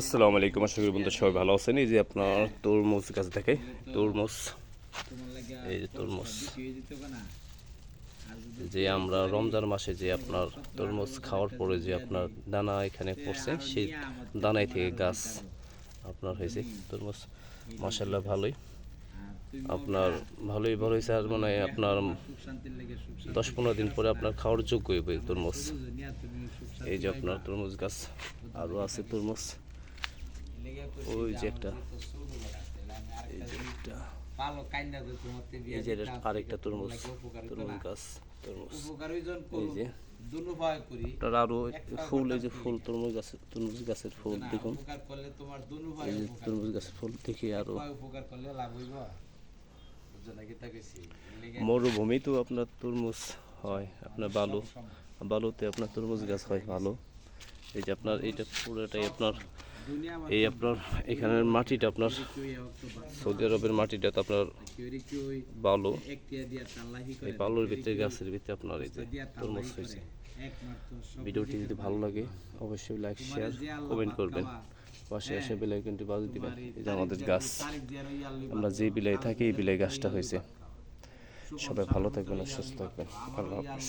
আসসালামু আলাইকুম, আশা করি বন্ধু সবাই ভালো আছেন। এই যে আপনার তরমুজ গাছ দেখে, তরমুজ। এই যে তরমুজ। যে আমরা রমজান মাসে যে আপনার তরমুজ খাওয়ার পরে যে আপনার দানা এখানে পড়ছে, সেই দানাই থেকে গাছ আপনার হয়েছে। তরমুজ মাসাল্লাহ ভালোই। আপনার ভালোই বড় হয়েছে, আর মানে আপনার দশ পনেরো দিন পরে আপনার খাওয়ার যোগ্য তরমুজ। এই যে আপনার তরমুজ গাছ, আরও আছে তরমুজ। ওই যে একটা এই যে একটা। এই যে আরেকটা তরমুজ তরমুজ গাছ তরমুজ। এই যে। আপনার আরও ফুল এই যে ফুল তরমুজ গাছের তরমুজ গাছের ফুল দেখুন। এই যে তরমুজ গাছের ফুল দেখি আরও। মরুভূমি তো আপনার তরমুজ হয় আপনার বালু। বালুতে আপনার তরমুজ গাছ হয় ভালো। এই যে আপনার এইটা পুরোটাই আপনার এই আপনার এখানের মাটিটা আপনার সৌদি আরবের মাটিটা তো আপনার বালু। এই বালুর ভিতরে, গাছের ভিতরে আপনার এই যে তরমুজ হয়েছে। ভিডিওটি যদি ভালো লাগে, অবশ্যই লাইক শেয়ার কমেন্ট করবেন। পাশে এসে বেলাই কিন্তু বাজু দিবেন। এই যে আমাদের গাছ। আমরা যে বিলাই থাকি, এই বিলাই গাছটা হয়েছে। সবাই ভালো থাকবেন সুস্থ থাকবেন। আল্লাহ হাফিজ।